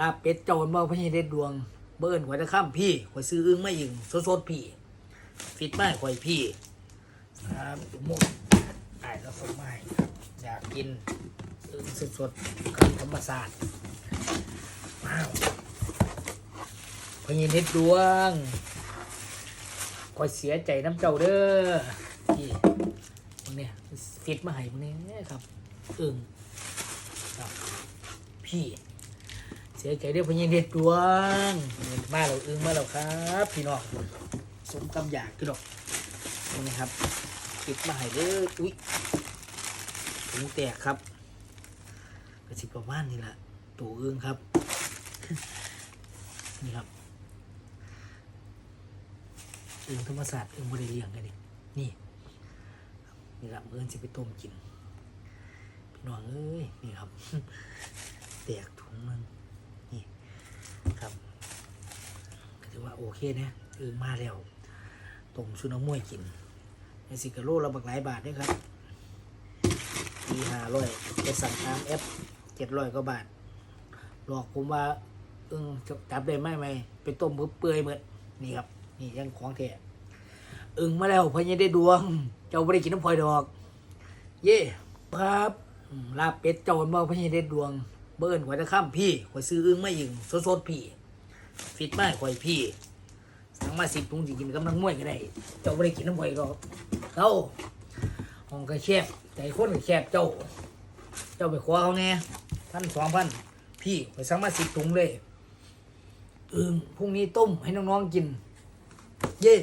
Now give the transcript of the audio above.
ลาเป็ดเจ้ามันบ่พญเด็ดดวง เบิ่นข่อยจะข้ามพี่ข่อยซื้ออึ้งมาอีกสดๆพี่ฟิตมาให้ข่อยพี่ครับหมดได้แล้วส่งมาให้ครับ อยากกินอึ้งสดๆครับธรรมศาสตร์ว้าวพญเด็ดดวงข่อยเสียใจน้ำเจ้าเด้อพี่มึงเนี่ยฟิตมาให้มึงเนี่ยครับอึ้งครับพี่ สียใจเด้อพญเด็ดดวงมาแล้วอึ้งมาแล้วครับ พี่น้องสมคำอยากคือดอกนี่ครับปิดมาให้เด้ออุ้ยถุงแตกครับกระสิบประมาณนี่แหละตัวอึ้งครับนี่ครับอึ้งธรรมศาสตร์อึ้งบริเลียงกันนี่นี่นี่ครับเอื้อนสิไปต้มกินพี่น้องเอ้ยนี่ครับแตกถุงนึง นี่ครับก็ถือว่า โอเคนะเออมาแล้วตรงชุนมวยกินในสิกะโลละบักหลายบาทด้วยครับปีห้าร้อยไปสั่งตามแอปเจ็ดร้อยกว่าบาท หลอกผมว่าเออจะจับได้ไหมไหมไปต้มเพื่อเปื่อยเหมือนนี่ครับ นี่ยังของแท้อึงมาแล้วพอยังได้ดวง เจ้าไม่ได้กินน้ำพลอยดอก เย่ครับลาบเป็ดเจ้ามันบ่พอยังได้ดวง เบิ้นข่อยจะข้ามพี่ข่อยซื้ออึ้งมาอีกสดๆพี่ ฟิตมากข่อยพี่ สั่งมาสิบถุงสิกินกำลังมวยก็ได้ เจ้าไม่ได้กินน้ำข่อยหรอกเขาห้องก็แคบใจคนก็แคบเจ้า เจ้าไปขวาเขาแน่พันสองพันพี่ข่อยสั่งมาสิบถุงเลยอึ้งพรุ่งนี้ต้มให้น้องๆกิน เย้